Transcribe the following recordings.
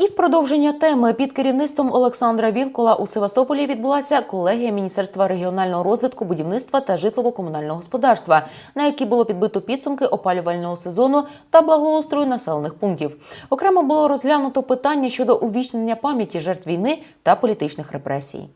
І в продовження теми під керівництвом Олександра Вілкола у Севастополі відбулася колегія Міністерства регіонального розвитку, будівництва та житлово-комунального господарства, на якій було підбито підсумки опалювального сезону та благоустрою населених пунктів. Окремо було розглянуто питання щодо увічнення пам'яті жертв війни та політичних репресій.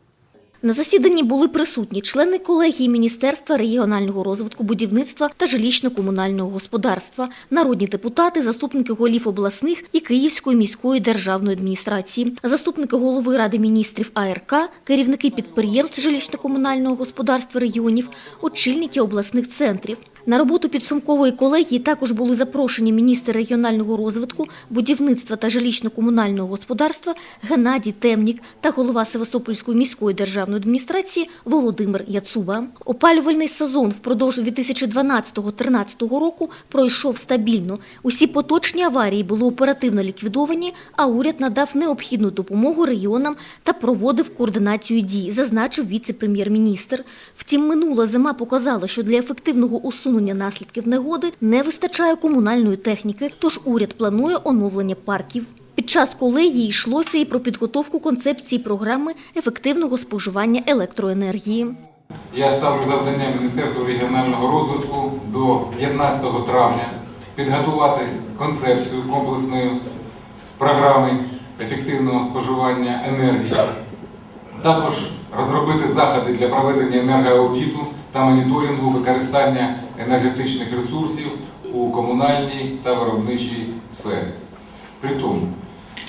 На засіданні були присутні члени колегії Міністерства регіонального розвитку, будівництва та жилищно-комунального господарства, народні депутати, заступники голів обласних і Київської міської державної адміністрації, заступники голови Ради міністрів АРК, керівники підприємств жилищно-комунального господарства регіонів, очільники обласних центрів. На роботу підсумкової колегії також були запрошені міністр регіонального розвитку, будівництва та жилищно-комунального господарства Геннадій Темнік та голова Севастопольської міської державної адміністрації Володимир Яцуба. Опалювальний сезон впродовж 2012-2013 року пройшов стабільно. Усі поточні аварії були оперативно ліквідовані, а уряд надав необхідну допомогу регіонам та проводив координацію дій, зазначив віце-прем'єр-міністр. Втім, минула зима показала, що для ефективного усунення наслідків негоди не вистачає комунальної техніки, тож уряд планує оновлення парків. Під час колегії йшлося і про підготовку концепції програми ефективного споживання електроенергії. Я ставлю завдання Міністерству регіонального розвитку до 15 травня підготувати концепцію комплексної програми ефективного споживання енергії. Також розробити заходи для проведення енергоаудиту та моніторингу використання енергетичних ресурсів у комунальній та виробничій сфері. Притому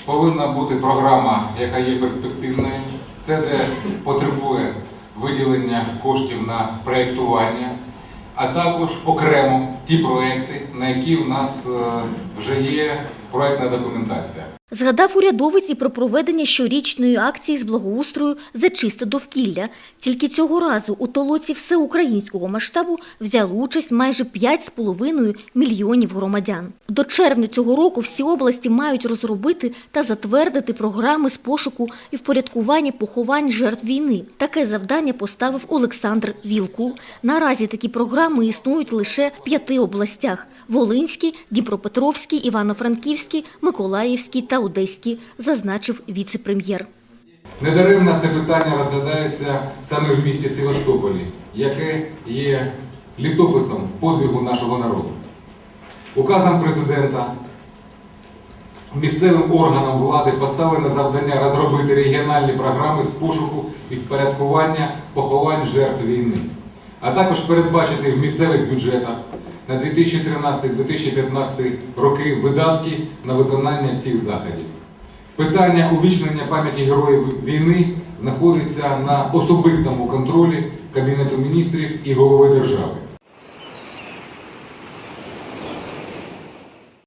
повинна бути програма, яка є перспективною, те, де потребує виділення коштів на проєктування, а також окремо ті проекти, на які в нас е, вже є проєктна документація. Згадав урядовець і про проведення щорічної акції з благоустрою за чисте довкілля. Тільки цього разу у толоці всеукраїнського масштабу взяли участь майже 5,5 мільйонів громадян. До червня цього року всі області мають розробити та затвердити програми з пошуку і впорядкування поховань жертв війни. Таке завдання поставив Олександр Вілкул. Наразі такі програми існують лише в п'яти областях: Волинській, Дніпропетровській, Івано-Франківській, Миколаївській та Одеській, зазначив віце-прем'єр. Недаремно це питання розглядається саме в місті Севастополі, яке є літописом подвигу нашого народу. Указом президента місцевим органам влади поставлено завдання розробити регіональні програми з пошуку і впорядкування поховань жертв війни, а також передбачити в місцевих бюджетах на 2013-2015 роки видатки на виконання цих заходів. Питання увічнення пам'яті героїв війни знаходиться на особистому контролі Кабінету міністрів і голови держави.